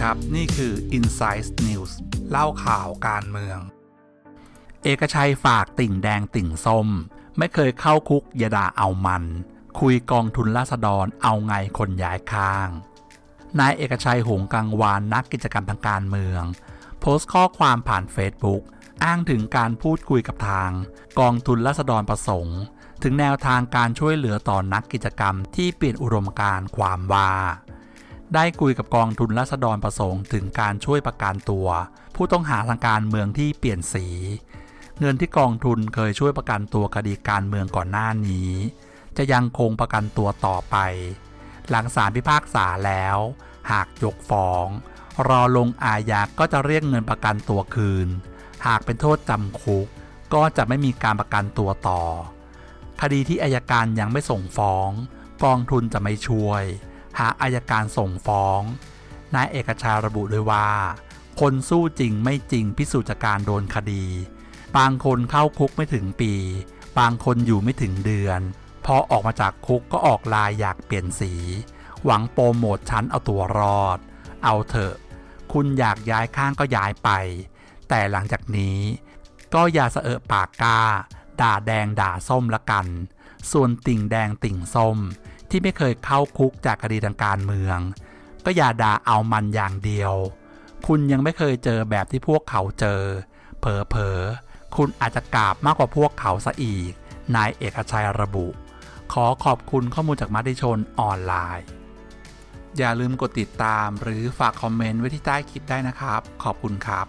ครับ นี่คือ Inside News เล่าข่าวการเมือง เอกชัยฝากติ่งแดงติ่งส้ม ไม่เคยเข้าคุกย่าด่าเอามัน คุยกองทุนราษฎรเอาไงคนย้ายข้าง นายเอกชัยหงกังวานนักกิจกรรมทางการเมือง โพสต์ข้อความผ่านเฟซบุ๊กอ้างถึงการพูดคุยกับทาง กองทุนราษฎรประสงค์ ถึงแนวทางการช่วยเหลือต่อนักกิจกรรมที่เปลี่ยนอุดมการความว่า ได้คุยกับกองทุนราษฎรประสงค์ถึงการช่วยประกันตัว ผู้ต้องหาทางการเมืองที่เปลี่ยนสี เงินที่กองทุนเคยช่วยประกันตัวคดีการเมืองก่อนหน้านี้ จะยังคงประกันตัวต่อไป หลังศาลพิพากษาแล้ว หากยกฟ้อง รอลงอาญาก็จะเรียกเงินประกันตัวคืน หากเป็นโทษจำคุก ก็จะไม่มีการประกันตัวต่อ คดีที่อายการยังไม่ส่งฟ้อง กองทุนจะไม่ช่วย หากอายการส่งฟ้อง นายเอกชาระบุด้วยว่า คนสู้จริงไม่จริงพิสูจน์จากการโดนคดี บางคนเข้าคุกไม่ถึงปี บางคนอยู่ไม่ถึงเดือน พอออกมาจากคุกก็ออกลายอยากเปลี่ยนสี หวังโปรโมทชั้นเอาตัวรอด เอาเถอะ คุณอยากย้ายข้างก็ย้ายไป แต่หลังจากนี้ก็อย่าเสอะปากกล้าด่าแดงด่าส้มละกัน ส่วนติ่งแดงติ่งส้ม ที่ไม่เคยเข้าคุกจากคดีทางการเมือง ก็อย่าด่าเอามันอย่างเดียว คุณยังไม่เคยเจอแบบที่พวกเขาเจอ เผลอๆคุณอาจจะกราบมากกว่าพวกเขาซะอีก นายเอกชัยระบุ ขอขอบคุณข้อมูลจากมัติชนออนไลน์ อย่าลืมกดติดตามหรือฝากคอมเมนต์ไว้ที่ใต้คลิปได้นะครับ ขอบคุณครับ